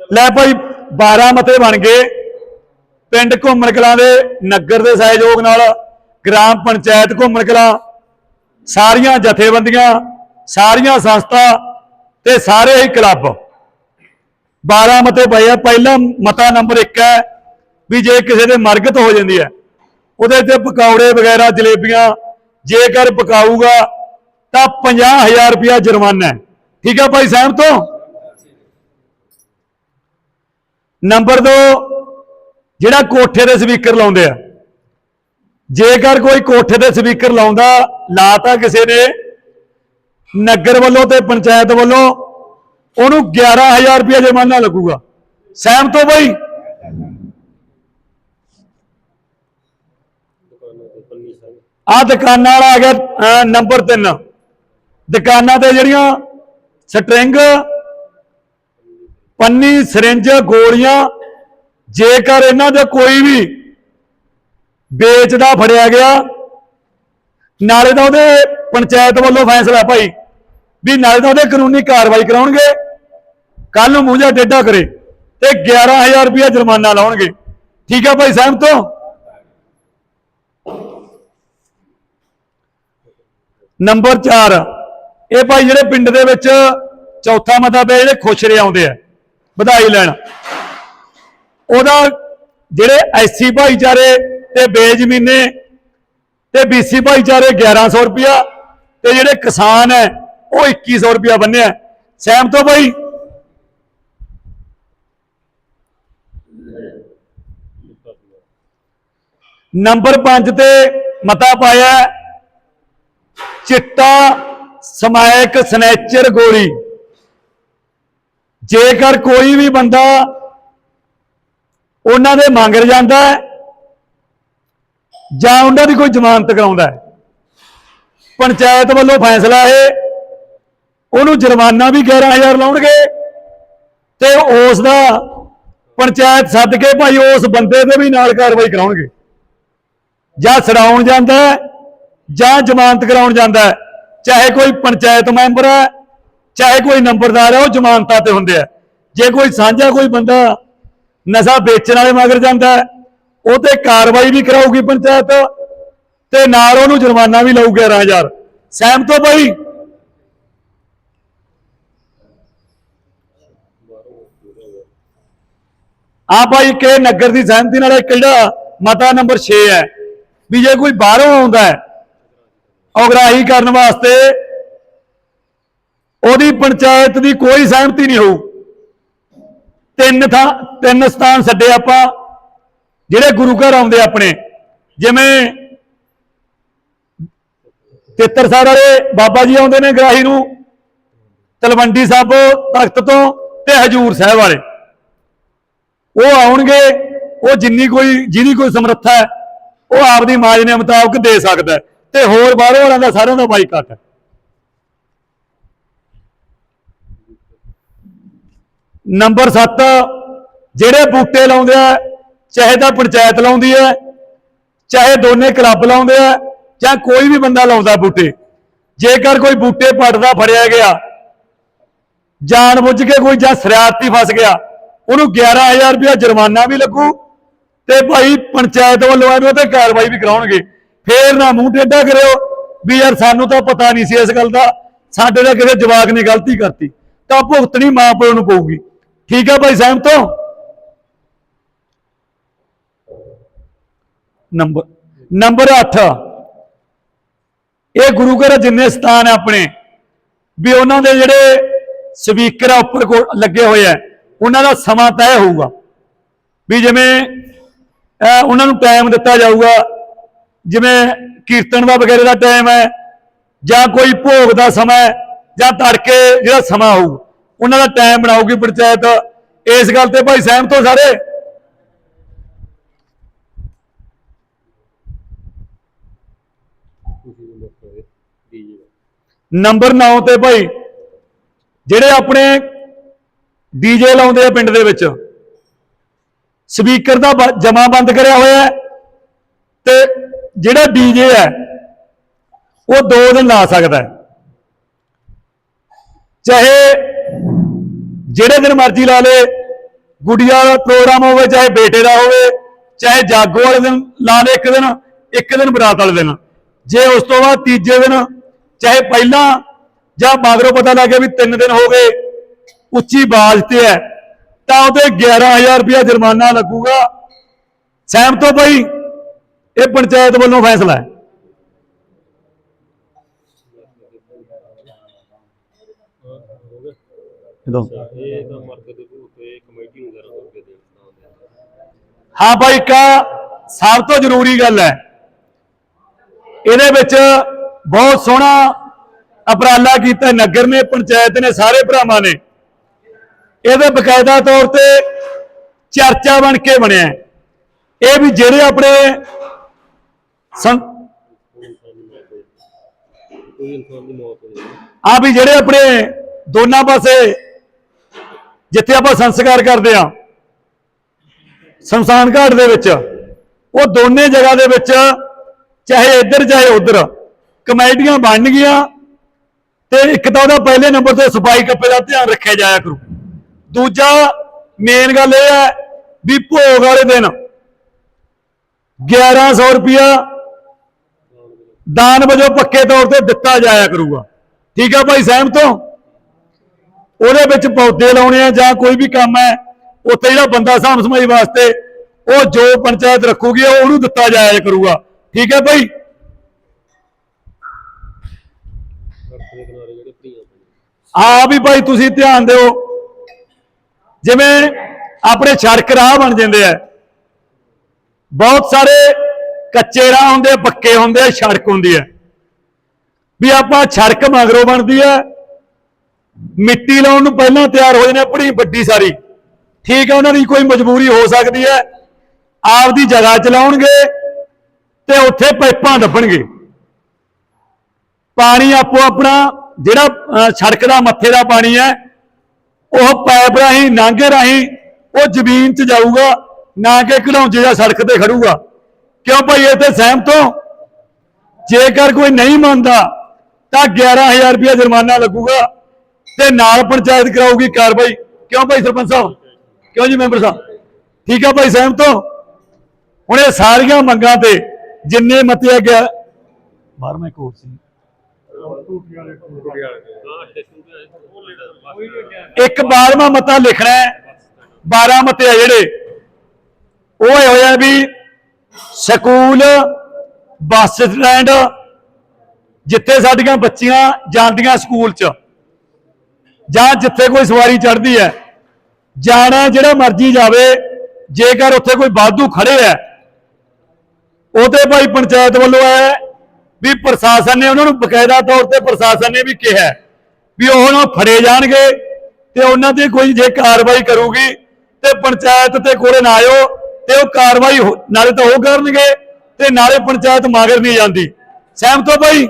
ਲੈ ਭਾਈ 12 ਮਤੇ ਬਣ ਗਏ। ਪਿੰਡ ਘੁੰਮਣ ਕਲਾਂ ਦੇ ਨਗਰ ਦੇ ਸਹਿਯੋਗ ਨਾਲ ਗ੍ਰਾਮ ਪੰਚਾਇਤ ਘੁੰਮਣ ਕਲਾਂ, ਸਾਰੀਆਂ ਜਥੇਬੰਦੀਆਂ, ਸਾਰੀਆਂ ਸੰਸਥਾ ਤੇ ਸਾਰੇ ਹੀ ਕਲੱਬ। 12 ਮਤੇ ਪਏ ਆ। ਪਹਿਲਾ ਮਤਾ ਨੰਬਰ 1 ਹੈ ਵੀ ਜੇ ਕਿਸੇ ਦੇ ਮਰਗਤ ਹੋ ਜਾਂਦੀ ਹੈ, ਉਹਦੇ ਤੇ ਪਕੌੜੇ ਵਗੈਰਾ, ਜਲੇਬੀਆਂ ਜੇਕਰ ਪਕਾਊਗਾ ਤਾਂ 50000 ਰੁਪਇਆ ਜੁਰਮਾਨਾ ਹੈ। ਠੀਕ ਹੈ ਭਾਈ ਸਾਹਿਬ ਤੋਂ ਨੰਬਰ 2 ਜਿਹੜਾ ਕੋਠੇ ਦੇ ਸਪੀਕਰ ਲਾਉਂਦੇ ਆ। ਜੇਕਰ ਕੋਈ ਕੋਠੇ ਦੇ ਸਪੀਕਰ ਲਾਉਂਦਾ, ਲਾਤਾ ਕਿਸੇ ਨੇ, ਨਗਰ ਵੱਲੋਂ ਤੇ ਪੰਚਾਇਤ ਵੱਲੋਂ, ਉਹਨੂੰ 11000 ਰੁਪਇਆ ਜੁਰਮਾਨਾ ਲੱਗੂਗਾ। ਸਹਿਮਤ ਹੋ ਬਈ। ਆ ਦੁਕਾਨਾਂ ਵਾਲਾ ਆ ਗਿਆ ਨੰਬਰ 3 ਦੁਕਾਨਾਂ ਤੇ ਜਿਹੜੀਆਂ ਸਟ੍ਰਿੰਗ ਪੰਨੀ ਸਿਰਿੰਜ, ਗੋਲੀਆਂ, ਜੇਕਰ ਇਹਨਾਂ ਦੇ ਕੋਈ ਵੀ ਵੇਚਦਾ ਫੜਿਆ ਗਿਆ, ਨਾਲੇ ਤਾਂ ਉਹਦੇ ਪੰਚਾਇਤ ਵੱਲੋਂ ਫੈਸਲਾ ਭਾਈ, ਵੀ ਨਾਲੇ ਤਾਂ ਉਹਦੇ ਕਾਨੂੰਨੀ ਕਾਰਵਾਈ ਕਰਾਉਣਗੇ ਕੱਲ ਨੂੰ ਮੂੰਹ ਜਿਹਾ ਟੇਢਾ ਕਰੇ ਤੇ 11000 ਰੁਪਇਆ ਜੁਰਮਾਨਾ ਲਾਉਣਗੇ। ਠੀਕ ਹੈ ਭਾਈ, ਸਹਿਮਤ ਤੋਂ ਨੰਬਰ 4 ਇਹ ਭਾਈ ਜਿਹੜੇ ਪਿੰਡ ਦੇ ਵਿੱਚ ਚੌਥਾ ਮਤਾ ਪਿਆ, ਜਿਹੜੇ ਖੁਸ਼ਰੇ ਆਉਂਦੇ ਆ। ਵਧਾਈ ਲੈਣ। ਉਹਦਾ ਜਿਹੜੇ ਐਸਸੀ ਭਾਈਚਾਰੇ ਤੇ ਬੇਜ਼ਮੀਨੇ ਤੇ ਬੀਸੀ ਭਾਈਚਾਰੇ 1100 ਰੁਪਇਆ ਤੇ ਜਿਹੜੇ ਕਿਸਾਨ ਹੈ, ਉਹ 2100 ਰੁਪਇਆ ਬੰਨਿਆ। ਸਹਿਮਤ ਹੋ ਭਾਈ ਨੰਬਰ 5 ਤੇ ਮਤਾ ਪਾਇਆ, ਚਿੱਟਾ ਸਮਾਇਕ ਸਨੈਚਰ ਗੋਲੀ। ਜੇਕਰ ਕੋਈ ਵੀ ਬੰਦਾ ਉਹਨਾਂ ਦੇ ਮੰਗ ਜਾਂਦਾ ਹੈ ਜਾਂ ਉਹਨਾਂ ਦੀ ਕੋਈ ਜ਼ਮਾਨਤ ਕਰਾਉਂਦਾ ਹੈ, ਪੰਚਾਇਤ ਵੱਲੋਂ ਫੈਸਲਾ ਹੈ, ਉਹਨੂੰ ਜੁਰਮਾਨਾ ਵੀ 11000 ਲਾਉਣਗੇ ਤੇ ਉਸ ਦਾ ਪੰਚਾਇਤ ਸੱਦ ਕੇ ਭਾਈ ਉਸ ਬੰਦੇ ਤੇ ਵੀ ਨਾਲ ਕਾਰਵਾਈ ਕਰਾਉਣਗੇ। ਜਾਂ ਛਡਾਉਣ ਜਾਂਦਾ ਜਾਂ ਜ਼ਮਾਨਤ ਕਰਾਉਣ ਜਾਂਦਾ ਚਾਹੇ ਕੋਈ ਪੰਚਾਇਤ ਮੈਂਬਰ ਹੈ ਚਾਹੇ ਕੋਈ ਨੰਬਰਦਾਰ ਹੈ, ਉਹ ਜ਼ਮਾਨਤਾਂ ਤੇ ਹੁੰਦੇ ਆ। ਜੇ ਕੋਈ ਸਾਂਝਾ ਕੋਈ ਬੰਦਾ ਨਸ਼ਾ ਵੇਚਣ ਵਾਲੇ ਮਗਰ ਜਾਂਦਾ ਉਹ ਤੇ ਕਾਰਵਾਈ ਵੀ ਕਰਾਊਗੀ ਪੰਚਾਇਤ ਤੇ ਨਾਲ ਉਹਨੂੰ ਜੁਰਮਾਨਾ ਵੀ ਲਊ 11000 ਸਹਿਮਤ ਹੋ ਭਾਈ ਆ ਭਾਈ ਕਿ ਨਗਰ ਦੀ ਸਹਿਮਤੀ ਨਾਲ ਇੱਕ ਜਿਹੜਾ ਮਤਾ ਨੰਬਰ 6 ਹੈ ਵੀ ਜੇ ਕੋਈ ਬਾਹਰੋਂ ਆਉਂਦਾ ਹੈ, ਉਗਰਾਹੀ ਕਰਨ ਵਾਸਤੇ ਉਹਦੀ ਪੰਚਾਇਤ ਦੀ ਕੋਈ ਸਹਿਮਤੀ ਨਹੀਂ ਹੋਊ। ਤਿੰਨ ਥਾਂ, ਤਿੰਨ ਸਥਾਨ ਛੱਡੇ ਆਪਾਂ, ਜਿਹੜੇ ਗੁਰੂ ਘਰ ਆਉਂਦੇ ਆਪਣੇ, ਜਿਵੇਂ ਤਿੱਤਰਸਰ ਵਾਲੇ ਬਾਬਾ ਜੀ ਆਉਂਦੇ ਨੇ ਗਰਾਹੀ ਨੂੰ, ਤਲਵੰਡੀ ਸਾਬੋ ਤਖਤ ਤੋਂ ਤੇ ਹਜੂਰ ਸਾਹਿਬ ਵਾਲੇ। ਉਹ ਆਉਣਗੇ, ਉਹ ਜਿੰਨੀ ਕੋਈ, ਜਿਹਦੀ ਕੋਈ ਸਮਰੱਥਾ ਹੈ, ਉਹ ਆਪਦੀ ਮਾਜਨੇ ਮੁਤਾਬਕ ਦੇ ਸਕਦਾ ਹੈ। ਤੇ ਹੋਰ ਬਾਹਰੋਂ ਵਾਲਿਆਂ ਦਾ ਸਾਰਿਆਂ ਦਾ ਬਾਈਕਾਟ ਹੈ। ਨੰਬਰ 7 ਜਿਹੜੇ ਬੂਟੇ ਲਾਉਂਦੇ ਆ, ਚਾਹੇ ਤਾਂ ਪੰਚਾਇਤ ਲਾਉਂਦੀ ਹੈ, ਚਾਹੇ ਦੋਨੇ ਕਲੱਬ ਲਾਉਂਦੇ ਆ, ਜਾਂ ਕੋਈ ਵੀ ਬੰਦਾ ਲਾਉਂਦਾ ਬੂਟੇ, ਜੇਕਰ ਕੋਈ ਬੂਟੇ ਪੱਟਦਾ ਫੜਿਆ ਗਿਆ, ਜਾਣ ਬੁੱਝ ਕੇ ਕੋਈ ਜਾਂ ਸ਼ਰਾਰਤੀ ਫਸ ਗਿਆ, ਉਹਨੂੰ 11000 ਰੁਪਇਆ ਜੁਰਮਾਨਾ ਵੀ ਲੱਗੂ ਤੇ ਭਾਈ ਪੰਚਾਇਤ ਵੱਲੋਂ ਇਹਨੂੰ ਤੇ ਕਾਰਵਾਈ ਵੀ ਕਰਾਉਣਗੇ। ਫੇਰ ਨਾ ਮੂੰਹ ਟੇਢਾ ਕਰਿਓ ਵੀ ਯਾਰ ਸਾਨੂੰ ਤਾਂ ਪਤਾ ਨਹੀਂ ਸੀ ਇਸ ਗੱਲ ਦਾ, ਸਾਡੇ ਦਾ ਕਿਸੇ ਜਵਾਕ ਨੇ ਗਲਤੀ ਕਰਤੀ, ਤਾਂ ਭੁਗਤਣੀ ਮਾਂ ਪਿਓ ਨੂੰ ਪਊਗੀ। ਠੀਕ ਆ ਭਾਈ ਸਹਿਮਤ ਹੋ ਨੰਬਰ ਨੰਬਰ 8 ਇਹ ਗੁਰੂ ਘਰ ਜਿੰਨੇ ਸਥਾਨ ਆ ਆਪਣੇ ਵੀ ਉਹਨਾਂ ਦੇ ਜਿਹੜੇ ਸਪੀਕਰ ਆ ਉੱਪਰ ਕੋ- ਲੱਗੇ ਹੋਏ ਆ ਉਹਨਾਂ ਦਾ ਸਮਾਂ ਤੈਅ ਹੋਊਗਾ। ਵੀ ਜਿਵੇਂ ਉਹਨਾਂ ਨੂੰ ਟਾਈਮ ਦਿੱਤਾ ਜਾਊਗਾ ਜਿਵੇਂ ਕੀਰਤਨ ਦਾ ਵਗੈਰੇ ਦਾ ਟਾਈਮ ਹੈ ਜਾਂ ਕੋਈ ਭੋਗ ਦਾ ਸਮਾਂ ਹੈ, ਜਾਂ ਤੜਕੇ ਜਿਹੜਾ ਸਮਾਂ ਹੋਊ। ਉਹਨਾਂ ਦਾ ਟਾਈਮ ਬਣਾਊਗੀ ਪੰਚਾਇਤ। ਇਸ ਗੱਲ ਤੇ ਭਾਈ ਸਹਿਮਤ ਹੋ ਸਾਰੇ? ਨੰਬਰ 9 ਤੇ ਭਾਈ, ਜਿਹੜੇ ਆਪਣੇ ਡੀਜੇ ਲਾਉਂਦੇ ਆ ਪਿੰਡ ਦੇ ਵਿੱਚ ਸਪੀਕਰ ਦਾ ਜਮਾ ਬੰਦ ਕਰਿਆ ਹੋਇਆ ਹੈ ਤੇ ਜਿਹੜਾ ਡੀਜੇ ਹੈ, ਉਹ 2 ਦਿਨ ਲਾ ਸਕਦਾ ਹੈ। ਚਾਹੇ ਜਿਹੜੇ ਦਿਨ ਮਰਜ਼ੀ ਲਾ ਲੇ, ਗੁੱਡੀਆਂ ਦਾ ਪ੍ਰੋਗਰਾਮ ਹੋਵੇ, ਚਾਹੇ ਬੇਟੇ ਦਾ ਹੋਵੇ, ਚਾਹੇ ਜਾਗੋ ਵਾਲੇ ਦਿਨ ਲਾ ਲੈ ਇੱਕ ਦਿਨ ਇੱਕ ਦਿਨ ਬਰਾਤ ਵਾਲੇ ਦਿਨ। ਜੇ ਉਸ ਤੋਂ ਬਾਅਦ ਤੀਜੇ ਦਿਨ, ਚਾਹੇ ਪਹਿਲਾਂ ਜਾਂ ਮਗਰੋਂ ਪਤਾ ਲੱਗਿਆ ਵੀ ਤਿੰਨ ਦਿਨ ਹੋ ਗਏ, ਉੱਚੀ ਬਾਜ਼ ਤੇ ਹੈ, ਤਾਂ ਉਹਦੇ 11000 ਰੁਪਇਆ ਜੁਰਮਾਨਾ ਲੱਗੂਗਾ। ਸਹਿਮਤ ਹੋ ਬਈ ਇਹ ਪੰਚਾਇਤ ਵੱਲੋਂ ਫੈਸਲਾ ਹੈ। ਜਦੋਂ ਇਹ ਤਾਂ ਦੇ ਕਮੇਟੀ ਹੋ ਭਾਈ ਕਾ ਸਭ ਤੋਂ ਜ਼ਰੂਰੀ ਗੱਲ ਹੈ। ਇਹਦੇ ਵਿੱਚ ਬਹੁਤ ਸੋਹਣਾ ਉਪਰਾਲਾ ਕੀਤਾ ਨਗਰ ਨੇ ਪੰਚਾਇਤ ਨੇ ਸਾਰੇ ਭਰਾਵਾਂ ਨੇ। ਇਹਦੇ ਬਕਾਇਦਾ ਤੌਰ ਤੇ ਚਰਚਾ ਬਣ ਕੇ ਬਣਿਆ। ਇਹ ਵੀ ਜਿਹੜੇ ਆਪਣੇ ਆ ਵੀ ਜਿਹੜੇ ਆਪਣੇ ਦੋਨਾਂ ਪਾਸੇ ਜਿੱਥੇ ਆਪਾਂ ਸੰਸਕਾਰ ਕਰਦੇ ਆ ਸ਼ਮਸ਼ਾਨ ਘਾਟ ਦੇ ਵਿੱਚ, ਉਹ ਦੋਨੇ ਜਗ੍ਹਾ ਦੇ ਵਿੱਚ, ਚਾਹੇ ਇੱਧਰ ਚਾਹੇ ਉੱਧਰ, ਕਮੇਟੀਆਂ ਬਣ ਗਈਆਂ ਤੇ ਇੱਕ ਤਾਂ ਉਹਦਾ ਪਹਿਲੇ ਨੰਬਰ ਤੇ ਸਫ਼ਾਈ ਕੱਪੇ ਦਾ ਧਿਆਨ ਰੱਖਿਆ ਜਾਇਆ ਕਰੂ। ਦੂਜਾ ਮੇਨ ਗੱਲ ਇਹ ਹੈ ਵੀ ਭੋਗ ਵਾਲੇ ਦਿਨ 1100 ਰੁਪਿਆ ਦਾਨ ਵਜੋਂ ਪੱਕੇ ਤੌਰ ਤੇ ਦਿੱਤਾ ਜਾਇਆ ਕਰੂਗਾ। ਠੀਕ ਆ ਭਾਈ, ਸਹਿਮਤ ਹੋ? ਉਹਦੇ ਵਿੱਚ ਪੌਦੇ ਲਾਉਣੇ ਆ ਜਾਂ ਕੋਈ ਵੀ ਕੰਮ ਹੈ, ਉੱਥੇ ਜਿਹੜਾ ਬੰਦਾ ਸਾਂਭ ਸਮਾਈ ਵਾਸਤੇ ਉਹ ਜੋ ਪੰਚਾਇਤ ਰੱਖੂਗੀ ਉਹਨੂੰ ਦਿੱਤਾ ਜਾਇਆ ਕਰੂਗਾ। ਠੀਕ ਹੈ ਭਾਈ ਸੜਕ ਆ ਵੀ ਭਾਈ ਤੁਸੀਂ ਧਿਆਨ ਦਿਓ। ਜਿਵੇਂ ਆਪਣੇ ਸੜਕ ਰਾਹ ਬਣ ਜਾਂਦੇ ਆ। ਬਹੁਤ ਸਾਰੇ ਕੱਚੇ ਰਾਹ ਹੁੰਦੇ ਪੱਕੇ ਹੁੰਦੇ ਸੜਕ ਹੁੰਦੀ ਹੈ ਵੀ ਆਪਾਂ ਸੜਕ ਮਗਰੋਂ ਬਣਦੀ ਹੈ ਮਿੱਟੀ ਲਾਉਣ ਨੂੰ ਪਹਿਲਾਂ ਤਿਆਰ ਹੋ ਜਾਂਦੇ ਆ ਬੜੀ ਵੱਡੀ ਸਾਰੀ। ਠੀਕ ਹੈ, ਉਹਨਾਂ ਦੀ ਕੋਈ ਮਜਬੂਰੀ ਹੋ ਸਕਦੀ ਹੈ। ਆਪਦੀ ਜਗ੍ਹਾ ਚਲਾਉਣਗੇ ਤੇ ਉੱਥੇ ਪਾਈਪਾਂ ਦੱਬਣਗੇ। ਪਾਣੀ ਆਪੋ ਆਪਣਾ, ਜਿਹੜਾ ਸੜਕ ਦਾ ਮੱਥੇ ਦਾ ਪਾਣੀ ਹੈ, ਉਹ ਪਾਈਪ ਰਾਹੀਂ, ਨਾਂਗੇ ਰਾਹੀਂ, ਉਹ ਜ਼ਮੀਨ 'ਚ ਜਾਊਗਾ, ਨਾ ਕਿ ਘੜੌਂਜੇ ਜਾਂ ਸੜਕ ਤੇ ਖੜੂਗਾ। ਕਿਉਂ ਭਾਈ ਇੱਥੇ ਸਹਿਮਤ ਹੋ? ਜੇਕਰ ਕੋਈ ਨਹੀਂ ਮੰਨਦਾ, ਤਾਂ 11000 ਰੁਪਇਆ ਜੁਰਮਾਨਾ ਲੱਗੂਗਾ। ਤੇ ਨਾਲ ਪੰਚਾਇਤ ਕਰਾਊਗੀ ਕਾਰਵਾਈ। ਕਿਉਂ ਭਾਈ ਸਰਪੰਚ ਸਾਹਿਬ? ਕਿਉਂ ਜੀ ਮੈਂਬਰ ਸਾਹਿਬ? ਠੀਕ ਆ ਭਾਈ, ਸਹਿਮਤ ਹੋ? ਹੁਣ ਇਹ ਸਾਰੀਆਂ ਮੰਗਾਂ ਤੇ ਜਿੰਨੇ ਮਤੇ ਆ 12ਵਾਂ ਕੋਰਸ ਸੀ। ਇੱਕ 12ਵਾਂ ਮਤਾ ਲਿਖਣਾ ਹੈ 12 ਮਤੇ ਆ ਜਿਹੜੇ, ਉਹ ਇਹ ਹੋਇਆ ਵੀ ਸਕੂਲ, ਬੱਸ ਸਟੈਂਡ, ਜਿੱਥੇ ਸਾਡੀਆਂ ਬੱਚੀਆਂ ਜਾਂਦੀਆਂ ਸਕੂਲ 'ਚ। ਜਾਂ ਜਿੱਥੇ ਕੋਈ ਸਵਾਰੀ ਚੜਦੀ ਹੈ, ਜਾਣਾ ਜਿਹੜਾ ਮਰਜ਼ੀ ਜਾਵੇ, ਜੇਕਰ ਉੱਥੇ ਕੋਈ ਬਾਧੂ ਖੜੇ ਹੈ, ਉਹਦੇ ਭਾਈ ਪੰਚਾਇਤ ਵੱਲੋਂ ਹੈ ਵੀ ਪ੍ਰਸ਼ਾਸਨ ਨੇ ਉਹਨਾਂ ਨੂੰ ਬਕਾਇਦਾ ਤੌਰ ਤੇ ਪ੍ਰਸ਼ਾਸਨ ਨੇ ਵੀ ਕਿਹਾ ਵੀ ਉਹ ਨਾ ਫੜੇ ਜਾਣਗੇ ਤੇ ਉਹਨਾਂ ਤੇ ਕੋਈ ਜੇ ਕਾਰਵਾਈ ਕਰੂਗੀ ਤੇ ਪੰਚਾਇਤ ਤੇ ਕੋਲੇ ਨਾ ਆਇਓ ਤੇ ਉਹ ਕਾਰਵਾਈ ਨਾਲੇ ਤਾਂ ਉਹ ਕਰਨਗੇ ਤੇ ਨਾਲੇ ਪੰਚਾਇਤ ਮਾਗਰ ਨਹੀਂ ਜਾਂਦੀ। ਸਹਿਮਤ ਹੋ ਭਾਈ?